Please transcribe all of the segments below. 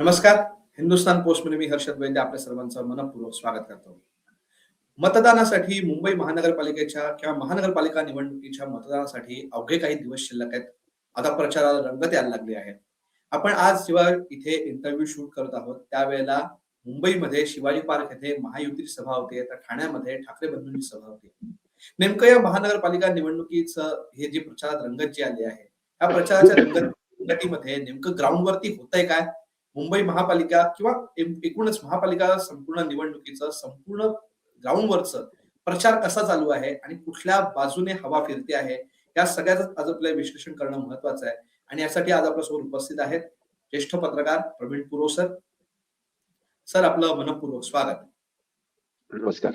नमस्कार. हिंदुस्थान पोस्टमध्ये मी हर्षद वैद्य आपल्या सर्वांचं मनपूर्वक स्वागत करतो. मतदानासाठी मुंबई महानगरपालिकेच्या किंवा महानगरपालिका निवडणुकीच्या मतदानासाठी अवघे काही दिवस शिल्लक आहेत. आता प्रचाराला रंगत यायला लागली आहे. आपण आज जेव्हा इथे इंटरव्ह्यू शूट करत आहोत त्यावेळेला मुंबईमध्ये शिवाजी पार्क येथे महायुतीची सभा होते तर ठाण्यामध्ये ठाकरे बंधूंची सभा होती. नेमकं या महानगरपालिका निवडणुकीचं हे जे प्रचारात रंगत जी आली आहे या प्रचाराच्या रंगत रंगतीमध्ये नेमकं ग्राउंडवरती होतंय काय? मुंबई महापालिका किंवा एकूणच महापालिका संपूर्ण निवडणुकीचं संपूर्ण ग्राउंडवरचं प्रचार कसा चालू आहे आणि कुठल्या बाजूने हवा फिरते आहे या सगळ्याच आज आपलं विश्लेषण करणं महत्वाचं आहे. आणि यासाठी आज आपल्यासोबत उपस्थित आहेत ज्येष्ठ पत्रकार प्रवीण पुरो सर सर आपलं मनपूर्वक स्वागत. नमस्कार.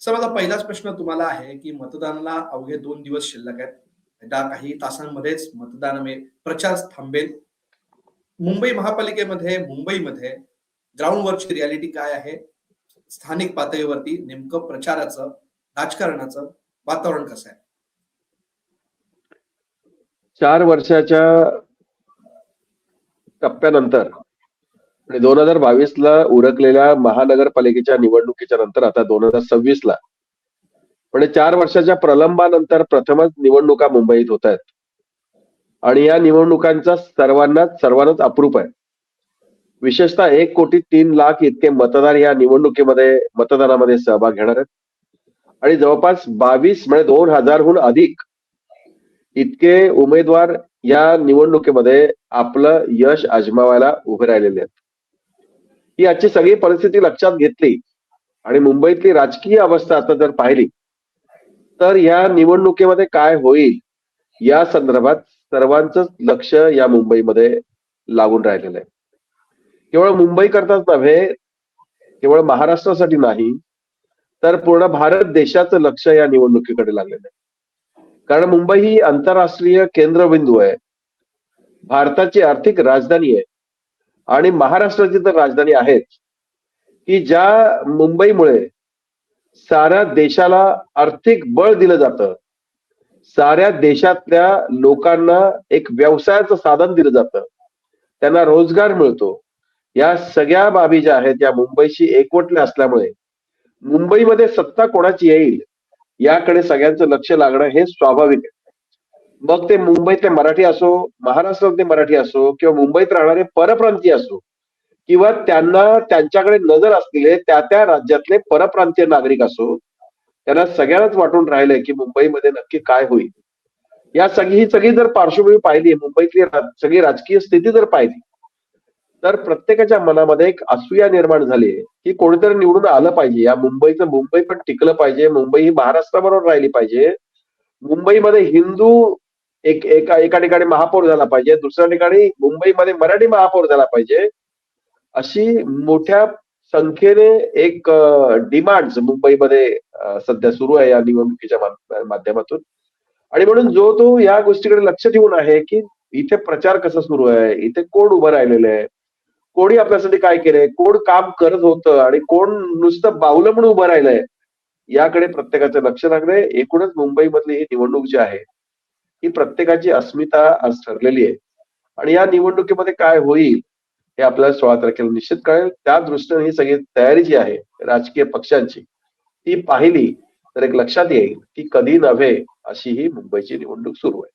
सर माझा पहिलाच प्रश्न तुम्हाला आहे की मतदानाला अवघे दोन दिवस शिल्लक आहेत. त्या काही तासांमध्येच मतदानामुळे प्रचार थांबेल. मुंबई महापालिकेमध्ये मुंबईमध्ये ग्राउंडवरची रियालिटी काय आहे? स्थानिक पातळीवरती नेमकं प्रचाराचं राजकारणाचं वातावरण कसं आहे? चार वर्षाच्या टप्प्यानंतर आणि दोन हजार बावीस ला उरकलेल्या महानगरपालिकेच्या निवडणुकीच्या नंतर आता दोन हजार सव्वीस ला म्हणजे चार वर्षाच्या प्रलंबानंतर प्रथमच निवडणुका मुंबईत होत आहेत. आणि या निवडणुकांचा सर्वांनाच सर्वांनाच अप्रूप आहे. विशेषतः एक कोटी तीन लाख इतके मतदार या निवडणुकीमध्ये मतदानामध्ये सहभाग घेणार आहेत. आणि जवळपास बावीस म्हणजे दोन हजारहून अधिक इतके उमेदवार या निवडणुकीमध्ये आपलं यश आजमावायला उभे राहिलेले आहेत. ही आजची सगळी परिस्थिती लक्षात घेतली आणि मुंबईतली राजकीय अवस्था आता जर पाहिली तर या निवडणुकीमध्ये काय होईल या संदर्भात सर्वांच लक्ष या मुंबईमध्ये लागून राहिलेलं आहे. केवळ मुंबई करताच नव्हे केवळ महाराष्ट्रासाठी नाही तर पूर्ण भारत देशाचं लक्ष या निवडणुकीकडे लागलेलं आहे. कारण मुंबई ही आंतरराष्ट्रीय केंद्रबिंदू आहे. भारताची आर्थिक राजधानी आहे. आणि महाराष्ट्राची तर राजधानी आहेच. की ज्या मुंबईमुळे साऱ्या देशाला आर्थिक बळ दिलं जातं साऱ्या देशातल्या लोकांना एक व्यवसायाचं साधन दिलं जातं. त्यांना रोजगार मिळतो. या सगळ्या बाबी ज्या आहेत या मुंबईशी एकवटल्या असल्यामुळे मुंबईमध्ये सत्ता कोणाची येईल याकडे सगळ्यांचं लक्ष लागणं हे स्वाभाविक आहे. मग ते मुंबईतले मराठी असो महाराष्ट्रातले मराठी असो किंवा मुंबईत राहणारे परप्रांतीय असो किंवा त्यांना त्यांच्याकडे नजर असलेले त्या त्या राज्यातले परप्रांतीय नागरिक असो त्यांना सगळ्यांनाच वाटून राहिलंय की मुंबईमध्ये नक्की काय होईल. या सगळी ही सगळी जर पार्श्वभूमी पाहिली मुंबईतली सगळी राजकीय स्थिती जर पाहिली तर प्रत्येकाच्या मनामध्ये एक असूया निर्माण झाली आहे की कोणीतरी निवडून आलं पाहिजे. या मुंबईचं मुंबई पण टिकलं पाहिजे मुंबई ही महाराष्ट्राबरोबर राहिली पाहिजे. मुंबईमध्ये हिंदू एक एका एका ठिकाणी महापौर झाला पाहिजे दुसऱ्या ठिकाणी मुंबईमध्ये मराठी महापौर झाला पाहिजे अशी मोठ्या संख्येने एक डिमांड मुंबईमध्ये सध्या सुरू आहे या निवडणुकीच्या माध्यमातून. आणि म्हणून जो तो या गोष्टीकडे लक्ष ठेवून आहे की इथे प्रचार कसा सुरू आहे इथे कोण उभं राहिलेलं आहे कोणी आपल्यासाठी काय केलंय कोण काम करत होतं आणि कोण नुसतं बावलं म्हणून उभं राहिलंय याकडे प्रत्येकाचं लक्ष लागलंय एकूणच मुंबईमधली ही निवडणूक जी आहे ही प्रत्येकाची अस्मिता आज ठरलेली आहे. आणि या निवडणुकीमध्ये काय होईल हे आपल्याला सोळा तारखेला निश्चित कळेल. त्या दृष्टीने ही सगळी तयारी जी आहे राजकीय पक्षांची ती पाहिली तर एक लक्षात येईल की कधी नव्हे अशी ही मुंबईची निवडणूक सुरू आहे.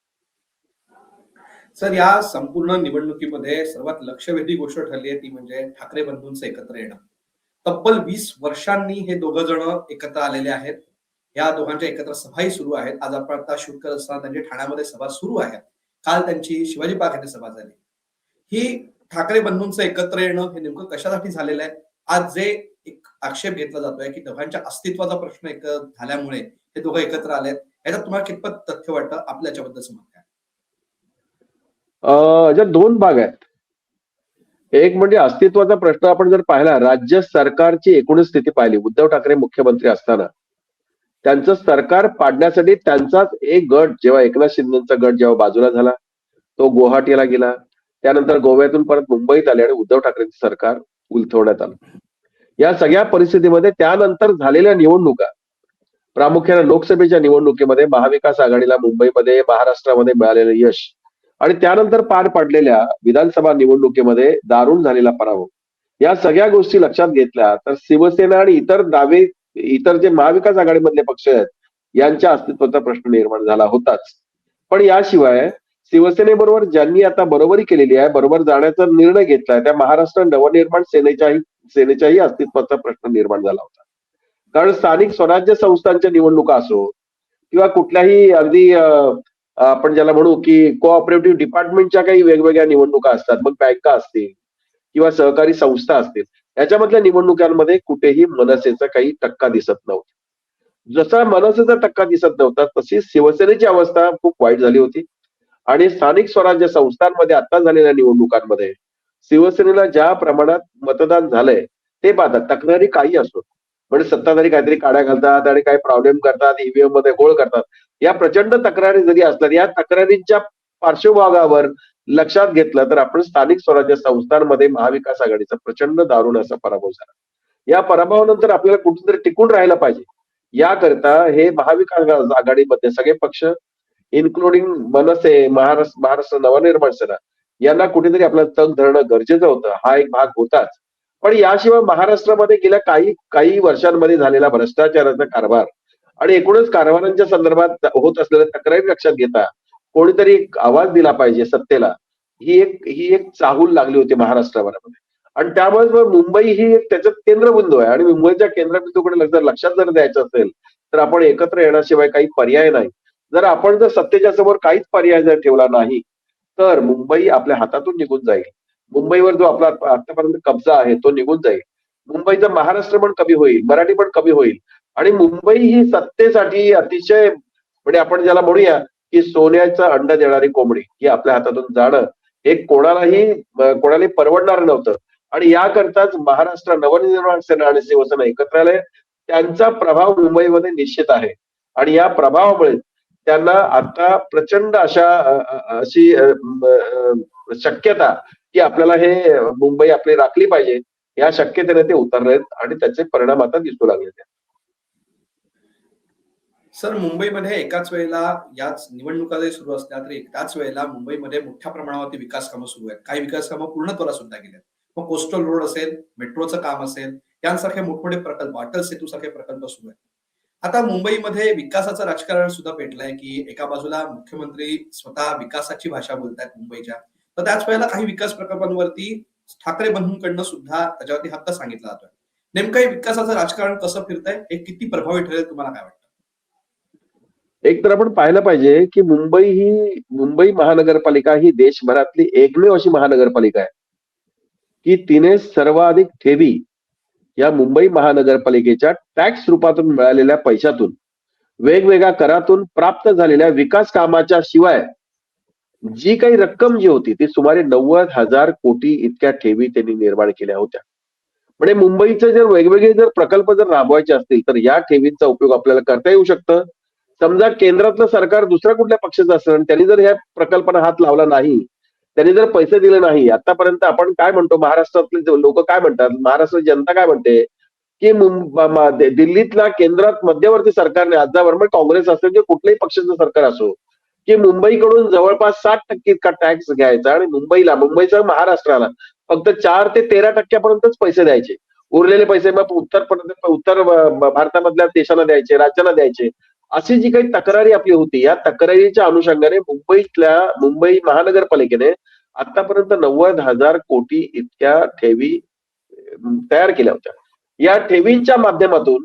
सर या संपूर्ण निवडणुकीमध्ये सर्वात लक्षवेधी गोष्ट ठरली आहे ती म्हणजे ठाकरे बंधूंचं एकत्र येणं. तब्बल वीस वर्षांनी हे दोघं जण एकत्र आलेले आहेत. या दोघांच्या एकत्र सभाही सुरू आहेत. आज आपण आता शूट करत असताना त्यांची ठाण्यामध्ये सभा सुरू आहे काल त्यांची शिवाजी पार्क येथे सभा झाली. ही ठाकरे बंधूंचं एकत्र येणं हे नेमकं कशासाठी झालेलं आहे? आज जे एक आक्षेप घेतला जातोय की दोघांच्या अस्तित्वाचा प्रश्न एक झाल्यामुळे हे दोघं एकत्र आले याच्यात तुम्हाला कितपत तथ्य वाटतं? आपल्या याच्याबद्दल मत काय अं, दोन भाग आहेत. एक म्हणजे अस्तित्वाचा प्रश्न आपण जर पाहिला राज्य सरकारची एकूणच स्थिती पाहिली उद्धव ठाकरे मुख्यमंत्री असताना. त्यांचं सरकार पाडण्यासाठी त्यांचाच एक गट जेव्हा एकनाथ शिंदेचा गट जेव्हा बाजूला झाला तो गुवाहाटीला गेला. त्यानंतर गोव्यातून परत मुंबईत आले आणि उद्धव ठाकरेंचं सरकार उलथवण्यात आलं. या सगळ्या परिस्थितीमध्ये त्यानंतर झालेल्या निवडणुका प्रामुख्याने लोकसभेच्या निवडणुकीमध्ये महाविकास आघाडीला मुंबईमध्ये महाराष्ट्रामध्ये मिळालेलं यश आणि त्यानंतर पार पडलेल्या विधानसभा निवडणुकीमध्ये दारुण झालेला पराभव. या सगळ्या गोष्टी लक्षात घेतल्या तर शिवसेना आणि इतर दावे इतर जे महाविकास आघाडीमधले पक्ष आहेत यांच्या अस्तित्वाचा प्रश्न निर्माण झाला होताच. पण याशिवाय शिवसेनेबरोबर ज्यांनी आता बरोबरी केलेली आहे बरोबर जाण्याचा निर्णय घेतलाय त्या महाराष्ट्र नवनिर्माण सेनेच्याही सेनेच्याही अस्तित्वाचा प्रश्न निर्माण झाला होता. कारण स्थानिक स्वराज्य संस्थांच्या निवडणुका असो किंवा कुठल्याही अगदी आपण ज्याला म्हणू की कोऑपरेटिव्ह डिपार्टमेंटच्या काही वेगवेगळ्या निवडणुका असतात मग बँका असतील किंवा सहकारी संस्था असतील याच्यामधल्या निवडणुकांमध्ये कुठेही मनसेचा काही टक्का दिसत नव्हता. जसा मनसेचा टक्का दिसत नव्हता तशी शिवसेनेची अवस्था खूप वाईट झाली होती. आणि स्थानिक स्वराज्य संस्थांमध्ये आता झालेल्या निवडणुकांमध्ये शिवसेनेला ज्या प्रमाणात मतदान झालंय ते पाहतात तक्रारी काही असो म्हणजे सत्ताधारी काहीतरी काड्या घालतात आणि काही प्रॉब्लेम करतात ईव्हीएममध्ये गोळ करतात. या प्रचंड तक्रारी जरी असतात या तक्रारींच्या पार्श्वभागावर लक्षात घेतलं तर आपण स्थानिक स्वराज्य संस्थांमध्ये महाविकास आघाडीचा प्रचंड दारुण असा पराभव झाला. या पराभवानंतर आपल्याला कुठेतरी टिकून राहायला पाहिजे. याकरता हे महाविकास आघाडीमध्ये सगळे पक्ष इन्क्लुडिंग मनसे महाराष्ट्र महाराष्ट्र नवनिर्माण सेना यांना कुठेतरी आपलं तग धरणं गरजेचं होतं. हा एक भाग होताच. पण याशिवाय महाराष्ट्रामध्ये गेल्या काही काही वर्षांमध्ये झालेला भ्रष्टाचाराचा कारभार आणि एकूणच कारभारांच्या संदर्भात होत असलेल्या तक्रारी लक्षात घेता कोणीतरी एक आवाज दिला पाहिजे सत्तेला. ही एक ही एक चाहूल लागली होती महाराष्ट्रामध्ये. आणि त्यामुळे मुंबई ही एक त्याचा केंद्रबिंदू आहे आणि मुंबईच्या केंद्रबिंदूकडे जर लक्षात जर द्यायचं असेल तर आपण एकत्र येण्याशिवाय काही पर्याय नाही. जर आपण जर सत्तेच्या समोर काहीच पर्याय जर ठेवला नाही तर मुंबई आपल्या हातातून निघून जाईल. मुंबईवर जो आपला आतापर्यंत कब्जा आहे तो निघून जाईल. मुंबईचं महाराष्ट्र पण कमी होईल मराठी पण कमी होईल आणि मुंबई ही सत्तेसाठी अतिशय म्हणजे आपण ज्याला म्हणूया की सोन्याचं अंड देणारी कोंबडी ही आपल्या हातातून जाणं हे कोणालाही कोणालाही परवडणार नव्हतं. आणि याकरताच महाराष्ट्र नवनिर्माण सेना आणि शिवसेना एकत्र आले. त्यांचा प्रभाव मुंबईमध्ये निश्चित आहे. आणि या प्रभावामुळे त्यांना आता प्रचंड अशा अशी शक्यता की आपल्याला हे मुंबई आपली राखली पाहिजे या शक्यतेने ते उतरलेत आणि त्याचे परिणाम आता दिसू लागले सर मुंबईमध्ये एकाच वेळेला याच निवडणुका जरी सुरू असल्या तरी एकाच वेळेला मुंबईमध्ये मोठ्या प्रमाणावरती विकास कामं सुरू आहेत. काही विकास कामं पूर्णत्वाला सुद्धा गेल्यात मग कोस्टल रोड असेल मेट्रोचं काम असेल यांसारखे मोठमोठे प्रकल्प अटल सेतू सारखे प्रकल्प सुरू आहेत. आता मुंबईमध्ये विकासाचं राजकारण सुद्धा पेटलंय की एका बाजूला मुख्यमंत्री स्वतः विकासाची भाषा बोलतायत मुंबईच्या. तर त्याच वेळेला काही विकास प्रकल्पांवरती ठाकरे बंधूंकडनं सुद्धा त्याच्यावरती हक्क सांगितला जातोय. नेमकं विकासाचं राजकारण कसं फिरतंय हे किती प्रभावी ठरेल तुम्हाला काय वाटतं? एक तर आपण पाहिलं पाहिजे की मुंबई ही मुंबई महानगरपालिका ही देशभरातली एकमेव अशी महानगरपालिका आहे. की तिने सर्वाधिक ठेवी या मुंबई महानगरपालिकेच्या टॅक्स रूपातून मिळालेल्या पैशातून वेगवेगळ्या करातून प्राप्त झालेल्या विकास कामाच्या शिवाय जी काही रक्कम जी होती ती सुमारे नव्वद हजार कोटी इतक्या ठेवी त्यांनी निर्माण केल्या होत्या. म्हणजे मुंबईचे जर वेगवेगळे जर प्रकल्प जर राबवायचे असतील तर या ठेवींचा उपयोग आपल्याला करता येऊ शकतं. समजा केंद्रातलं सरकार दुसऱ्या कुठल्या पक्षाचं असेल आणि त्यांनी जर ह्या प्रकल्पाला हात लावला नाही त्यांनी जर पैसे दिले नाही आतापर्यंत आपण काय म्हणतो? महाराष्ट्रातले लोक काय म्हणतात? महाराष्ट्र जनता काय म्हणते? की दिल्लीतला दिल्लीतल्या केंद्रात मध्यवर्ती सरकारने आजवर म्हणजे काँग्रेस असेल किंवा कुठल्याही पक्षाचं सरकार असो की मुंबईकडून जवळपास साठ टक्के इतका टॅक्स घ्यायचा आणि मुंबईला मुंबईचा महाराष्ट्राला फक्त चार ते तेरा टक्क्यापर्यंतच पैसे द्यायचे. उरलेले पैसे मग उत्तर उत्तर भारतामधल्या देशांना द्यायचे राज्यांना द्यायचे. अशी जी काही तक्रारी आपली होती या तक्रारीच्या अनुषंगाने मुंबईतल्या मुंबई महानगरपालिकेने आतापर्यंत नव्वद हजार कोटी इतक्या ठेवी तयार केल्या होत्या. या ठेवींच्या माध्यमातून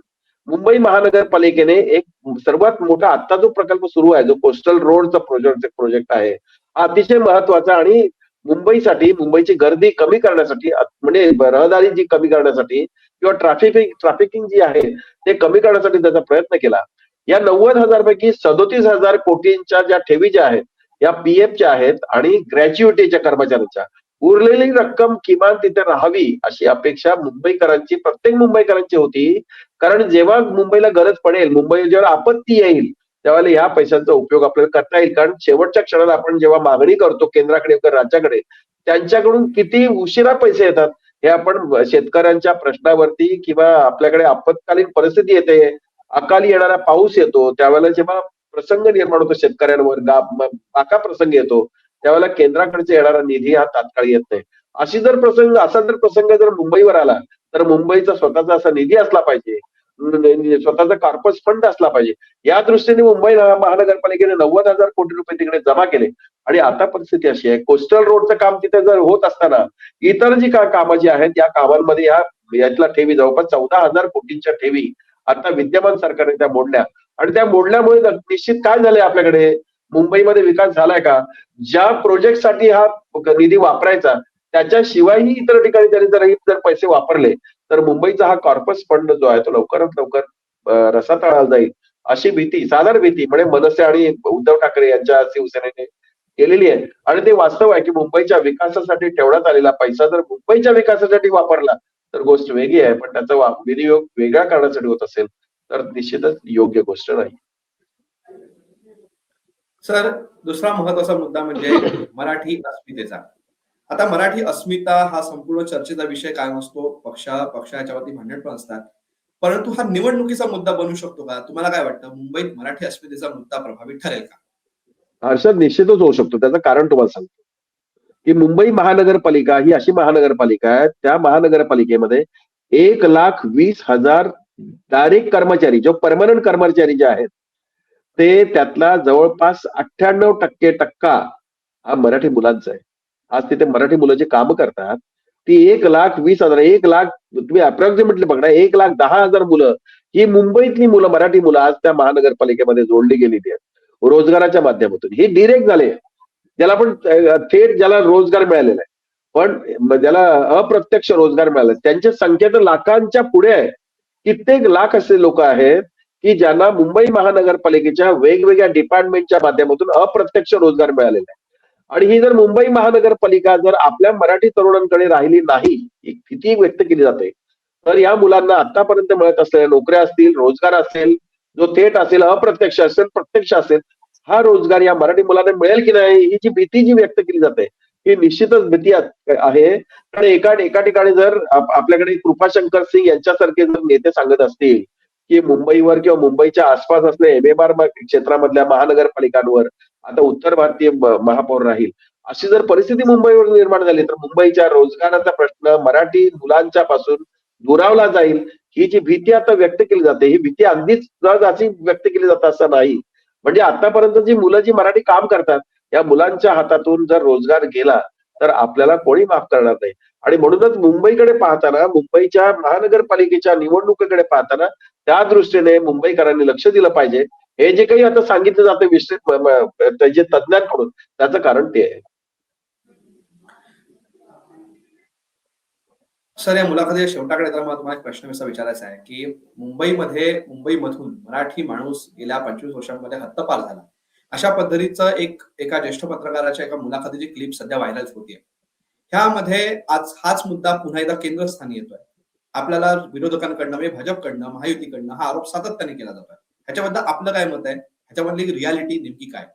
मुंबई महानगरपालिकेने एक सर्वात मोठा आता जो प्रकल्प सुरू आहे जो कोस्टल रोडचा प्रोजेक्ट प्रोजेक्ट आहे हा अतिशय महत्त्वाचा आणि मुंबईसाठी मुंबईची गर्दी कमी करण्यासाठी म्हणजे रहदारी जी कमी करण्यासाठी किंवा ट्रॅफिक ट्रॅफिकिंग जी आहे ते कमी करण्यासाठी त्याचा प्रयत्न केला. या नव्वद हजार पैकी सदोतीस हजार कोटींच्या ज्या ठेवी ज्या आहेत या पीएफच्या आहेत आणि ग्रॅच्युइटीच्या कर्मचाऱ्यांच्या. उरलेली रक्कम किमान तिथे राहावी अशी अपेक्षा मुंबईकरांची प्रत्येक मुंबईकरांची होती. कारण जेव्हा मुंबईला गरज पडेल मुंबई जेव्हा आपत्ती येईल त्यावेळेला या पैशांचा उपयोग आपल्याला करता येईल. कारण शेवटच्या क्षणाला आपण जेव्हा मागणी करतो केंद्राकडे किंवा राज्याकडे त्यांच्याकडून किती उशिरा पैसे येतात हे आपण शेतकऱ्यांच्या प्रश्नावरती किंवा आपल्याकडे आपत्कालीन परिस्थिती येते. अकाली येणारा पाऊस येतो त्यावेळेला जेव्हा प्रसंग निर्माण होतो शेतकऱ्यांवर गा- बाका प्रसंग येतो त्यावेळेला केंद्राकडचे येणारा निधी हा तात्काळ येत नाही. अशी जर प्रसंग असा जर प्रसंग जर मुंबईवर आला तर मुंबईचा स्वतःचा असा निधी असला पाहिजे. स्वतःचा कॉर्पस फंड असला पाहिजे. या दृष्टीने मुंबई महानगरपालिकेने नव्वद हजार कोटी रुपये तिकडे जमा केले. आणि आता परिस्थिती अशी आहे कोस्टल रोडचं काम तिथे जर होत असताना इतर जी का कामं जी आहेत या कामांमध्ये या यातल्या ठेवी जवळपास चौदा हजार कोटींच्या ठेवी आता विद्यमान सरकारने त्या मोडल्या. आणि त्या मोडल्यामुळे निश्चित काय झालंय आपल्याकडे? मुंबईमध्ये विकास झालाय का? ज्या प्रोजेक्टसाठी हा निधी वापरायचा त्याच्याशिवायही इतर ठिकाणी त्यांनी जर जर पैसे वापरले तर मुंबईचा हा कॉर्पस फंड जो आहे तो लवकरात लवकर अं, रसातळाला जाईल. अशी भीती साधारण भीती म्हणजे मनसे आणि उद्धव ठाकरे यांच्या शिवसेनेने केलेली आहे. आणि ते वास्तव आहे की मुंबईच्या विकासासाठी ठेवण्यात आलेला पैसा जर मुंबईच्या विकासासाठी वापरला तर गोष्ट वेगळी आहे पण त्याचा वा- विनियोग वेगळ्या कारणासाठी होत असेल तर निश्चितच योग्य गोष्ट नाही. सर दुसरा महत्त्वाचा मुद्दा म्हणजे मराठी अस्मितेचा. आता मराठी अस्मिता हा संपूर्ण चर्चेचा विषय कायम असतो पक्षा पक्षा याच्यावरती भांडण पण असतात. परंतु हा निवडणुकीचा मुद्दा बनू शकतो का? तुम्हाला काय वाटतं? मुंबईत मराठी अस्मितेचा मुद्दा प्रभावी ठरेल का? हर्षद निश्चितच होऊ शकतो. त्याचं कारण तुम्हाला सांगतो. की मुंबई महानगरपालिका ही अशी महानगरपालिका आहे त्या महानगरपालिकेमध्ये एक लाख वीस हजार डायरेक्ट कर्मचारी जो परमनंट कर्मचारी जे आहेत ते त्यातला जवळपास अठ्ठ्याण्णव टक्के टक्का हा मराठी मुलांचा आहे. आज तिथे मराठी मुलं जे काम करतात ती एक लाख वीस हजार एक लाख तुम्ही अप्रॉक्सिमेटली बघा एक लाख दहा हजार मुलं ही मुंबईतली मुलं मराठी मुलं आज त्या महानगरपालिकेमध्ये जोडली गेलेली आहेत रोजगाराच्या माध्यमातून. हे डिरेक्ट झाले. ज्याला पण थेट ज्याला रोजगार मिळालेला आहे. पण ज्याला अप्रत्यक्ष रोजगार मिळाला त्यांची संख्या तर लाखांच्या पुढे आहे. कित्येक लाख असे लोक आहेत की ज्यांना मुंबई महानगरपालिकेच्या वेगवेगळ्या डिपार्टमेंटच्या माध्यमातून अप्रत्यक्ष रोजगार मिळालेला आहे. आणि ही जर मुंबई महानगरपालिका जर आपल्या मराठी तरुणांकडे राहिली नाही ही व्यक्त केली जाते तर या मुलांना आतापर्यंत मिळत असलेल्या नोकऱ्या असतील रोजगार असेल जो थेट असेल अप्रत्यक्ष असेल प्रत्यक्ष असेल हा रोजगार या मराठी मुलांना मिळेल की नाही ही जी भीती जी व्यक्त केली जाते ही निश्चितच भीती आहे. कारण एका एका ठिकाणी जर आपल्याकडे कृपाशंकर सिंग यांच्यासारखे जर नेते सांगत असतील की मुंबईवर किंवा मुंबईच्या आसपास असलेल्या एमएमआर क्षेत्रामधल्या महानगरपालिकांवर आता उत्तर भारतीय महापौर राहील अशी जर परिस्थिती मुंबईवर निर्माण झाली तर मुंबईच्या रोजगाराचा प्रश्न मराठी मुलांच्या पासून दुरावला जाईल ही जी भीती आता व्यक्त केली जाते ही भीती अगदीच व्यक्त केली जाते असं नाही म्हणजे आतापर्यंत जी मुलं जी मराठी काम करतात या मुलांच्या हातातून जर रोजगार गेला तर आपल्याला कोणी माफ करणार नाही. आणि म्हणूनच मुंबईकडे पाहताना मुंबईच्या महानगरपालिकेच्या निवडणुकीकडे पाहताना त्या दृष्टीने मुंबईकरांनी लक्ष दिलं पाहिजे. हे जे काही आता सांगितलं जातं विस्तृत जे तज्ज्ञांकडून त्याचं कारण ते आहे. सर या मुलाखतीच्या शेवटाकडे तर मला तुम्हाला एक प्रश्न असा विचारायचा आहे की मुंबईमध्ये मुंबईमधून मराठी माणूस गेल्या पंचवीस वर्षांमध्ये हद्दपार झाला. अशा पद्धतीचं एक एका ज्येष्ठ पत्रकाराच्या एका मुलाखतीची क्लिप सध्या व्हायरल होतीये. ह्यामध्ये आज हाच मुद्दा पुन्हा एकदा केंद्रस्थानी येतोय. आपल्याला विरोधकांकडनं म्हणजे भाजपकडनं महायुतीकडनं हा आरोप सातत्याने केला जातोय. ह्याच्याबद्दल आपलं काय मत आहे? ह्याच्यामधली रियालिटी नेमकी काय?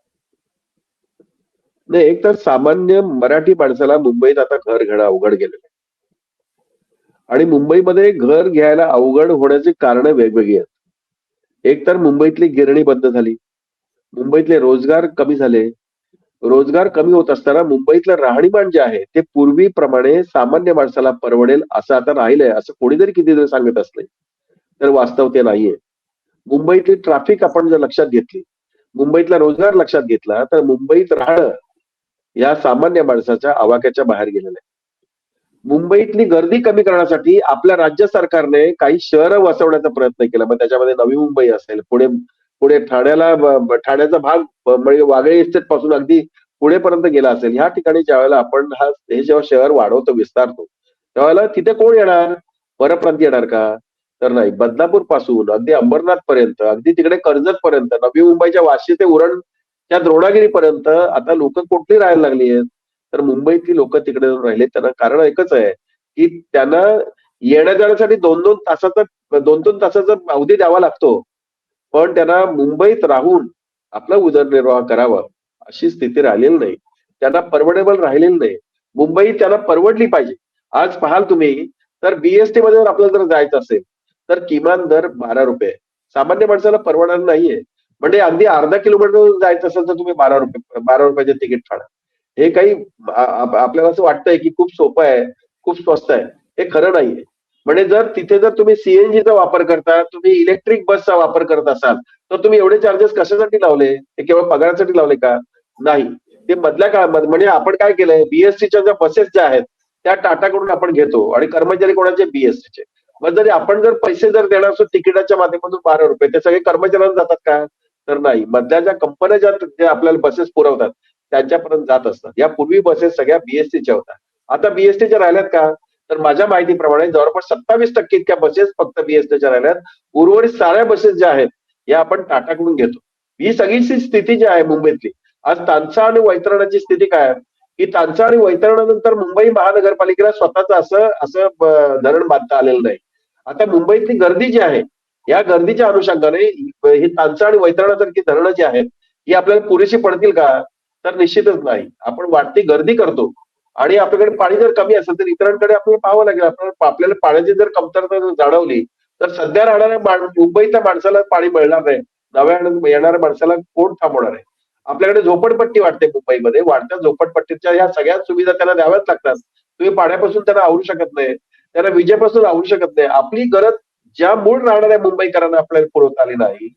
नाही एक तर सामान्य मराठी माणसाला मुंबईत आता घर घेणं अवघड गेलेलं आहे. आणि मुंबईमध्ये घर घ्यायला अवघड होण्याची कारण वेगवेगळी आहेत. एक तर मुंबईतली गिरणी बंद झाली. मुंबईतले रोजगार कमी झाले. रोजगार कमी होत असताना मुंबईतलं राहणीमान जे आहे ते पूर्वीप्रमाणे सामान्य माणसाला परवडेल असं आता राहिलंय असं कोणी जरी किती जरी सांगत असले तर वास्तव ते नाहीये. मुंबईतली ट्रॅफिक आपण जर लक्षात घेतली मुंबईतला रोजगार लक्षात घेतला तर मुंबईत राहणं या सामान्य माणसाच्या आवाक्याच्या बाहेर गेलेलं आहे. मुंबईतली गर्दी कमी करण्यासाठी आपल्या राज्य सरकारने काही शहरं वसवण्याचा प्रयत्न केला. मग त्याच्यामध्ये नवी मुंबई असेल पुढे पुढे ठाण्याला ठाण्याचा भाग म्हणजे वागळे इस्टेटपासून अगदी पुढेपर्यंत गेला असेल. ह्या ठिकाणी ज्यावेळेला आपण हा हे जेव्हा शहर वाढवतो विस्तारतो त्यावेळेला तिथे कोण येणार? परप्रांत येणार का? तर नाही. बदलापूरपासून अगदी अंबरनाथ पर्यंत अगदी तिकडे कर्जत पर्यंत नवी मुंबईच्या वाशी ते उरण त्या द्रोणागिरीपर्यंत आता लोक कुठली राहायला लागली आहेत? तर मुंबईतली लोक तिकडे जाऊन राहिले. त्यांना कारण एकच आहे की त्यांना येण्या जाण्यासाठी दोन दोन तासाचा दोन दोन तासाचा अवधी द्यावा लागतो. पण त्यांना मुंबईत राहून आपला उदरनिर्वाह करावा अशी स्थिती राहिलेली नाही. त्यांना परवडेबल राहिलेली नाही. मुंबई त्यांना परवडली पाहिजे. आज पाहाल तुम्ही तर बीएसटी मध्ये जर आपल्याला जर जायचं असेल तर किमान दर बारा रुपये. सामान्य माणसाला परवडणार नाहीये. म्हणजे अगदी अर्धा किलोमीटर जायचं असेल तर तुम्ही बारा रुपये बारा रुपयाचे तिकीट फाडा हे काही आपल्याला असं वाटतंय की खूप सोपं आहे खूप स्वस्त आहे. हे खरं नाहीये. म्हणजे जर तिथे जर तुम्ही सीएनजीचा वापर करता तुम्ही इलेक्ट्रिक बसचा वापर करत असाल तर तुम्ही एवढे चार्जेस कशासाठी लावले? हे केवळ पगारासाठी लावले का? नाही. ते मधल्या काळामध्ये म्हणजे आपण काय केलंय? बीएसटीच्या ज्या बसेस ज्या आहेत त्या टाटाकडून आपण घेतो आणि कर्मचारी कोणाचे? बीएसटीचे मग जरी आपण जर पैसे जर देणार असो तिकिटाच्या माध्यमातून बारा रुपये ते सगळे कर्मचाऱ्यांना जातात का? तर नाही. मधल्या ज्या कंपन्या ज्या आपल्याला बसेस पुरवतात त्यांच्यापर्यंत जात असतात. या पूर्वी बसेस सगळ्या बीएसटीच्या होत्या. आता बीएसटीच्या राहिल्यात का? तर माझ्या माहितीप्रमाणे जवळपास सत्तावीस टक्के इतक्या बसेस फक्त बीएसटीच्या राहिल्यात. उर्वरित साऱ्या बसेस ज्या आहेत या आपण टाटाकडून घेतो. ही सगळीची स्थिती जी आहे मुंबईतली आज तांचा आणि वैतरणाची स्थिती काय आहे? की तांचा आणि वैतरणानंतर मुंबई महानगरपालिकेला स्वतःच असं असं धरण बांधता आलेलं नाही. आता मुंबईतली गर्दी जी आहे या गर्दीच्या अनुषंगाने ही तांचा आणि वैतरणासारखी धरणं जी आहेत ही आपल्याला पुरेशी पडतील का? तर निश्चितच नाही. आपण वाढती गर्दी करतो. आणि आपल्याकडे पाणी जर कमी असेल तर इतरांकडे आपल्याला पाहावं लागेल. आपल्याला आपल्याला पाण्याची जर कमतरता जर जाणवली तर सध्या राहणाऱ्या मुंबईच्या माणसाला पाणी मिळणार नाही. नव्या येणाऱ्या माणसाला कोण थांबवणार आहे? आपल्याकडे झोपडपट्टी वाटते मुंबईमध्ये. वाढत्या झोपडपट्टीच्या ह्या सगळ्या सुविधा त्यांना द्याव्याच लागतात. तुम्ही पाण्यापासून त्यांना आवरू शकत नाही. त्यांना विजेपासून आवरू शकत नाही. आपली गरज ज्या मूळ राहणाऱ्या मुंबईकरांना आपल्याला पुरवता आली नाही.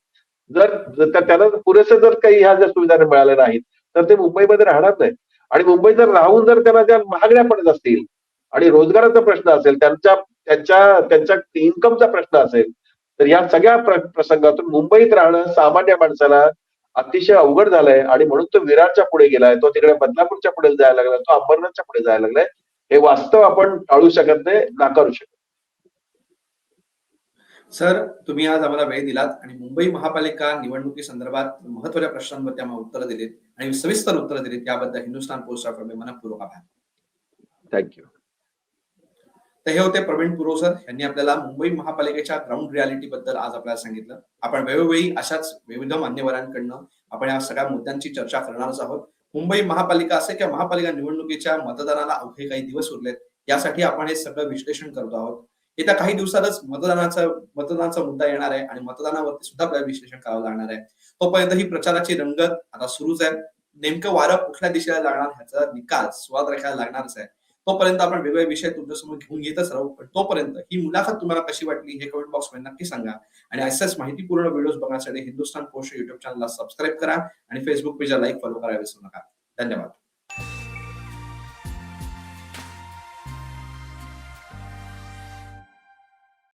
जर त्याला त्यांना पुरेसे जर काही ह्या जर सुविधा मिळाल्या नाहीत तर ते मुंबईमध्ये राहणार नाही आणि मुंबईत जर राहून जर त्यांना त्या महागड्या पडत असतील आणि रोजगाराचा प्रश्न असेल त्यांच्या त्यांच्या त्यांच्या इन्कमचा प्रश्न असेल तर या सगळ्या प्र- प्रसंगातून मुंबईत राहणं सामान्य माणसाला अतिशय अवघड झालंय. आणि म्हणून तो विरारच्या पुढे गेलाय तो तिकडे बदलापूरच्या पुढे जायला लागलाय तो अंबरनाथच्या पुढे जायला लागलाय. हे वास्तव आपण टाळू शकत नाही नाकारू शकत सर तुम्ही आज आम्हाला वेळ दिलात आणि मुंबई महापालिका निवडणुकी संदर्भात महत्त्वाच्या प्रश्नांवरती आम्हाला उत्तरं दिलीत आणि सविस्तर उत्तरं दिलीत. त्याबद्दल हिंदुस्थान पोस्ट ऑफिस मनपूर्वक आभार. थँक्यू तर हे होते प्रवीण पुरो सर. यांनी आपल्याला मुंबई महापालिकेच्या ग्राउंड रियालिटी बद्दल आज आपल्याला सांगितलं. आपण वेळोवेळी अशाच विविध मान्यवरांकडनं आपण या सगळ्या मुद्द्यांची चर्चा करणारच आहोत. मुंबई महापालिका असे किंवा महापालिका निवडणुकीच्या मतदानाला अवघे काही दिवस उरलेत यासाठी आपण हे सगळं विश्लेषण करतो आहोत. येत्या काही दिवसातच मतदानाचा मतदानाचा मुद्दा येणार आहे आणि मतदानावरती सुद्धा आपल्याला विश्लेषण करावं लागणार आहे. तोपर्यंत ही प्रचाराची रंगत आता सुरूच आहे नेमकं वारं कुठल्या दिशेला लागणार ह्याचा निकाल स्वाद राखायला लागणारच आहे. तोपर्यंत आपण वेगवेगळे विषय तुमच्यासमोर घेऊन येतच राहू. पण तोपर्यंत ही मुलाखत तुम्हाला कशी वाटली हे कमेंट बॉक्समध्ये नक्की सांगा. आणि असेच माहितीपूर्ण व्हिडिओज बघण्यासाठी हिंदुस्थान पोस्ट युट्यूब चॅनलला सबस्क्राईब करा आणि फेसबुक पेजला लाईक फॉलो करायला विसरू नका. धन्यवाद.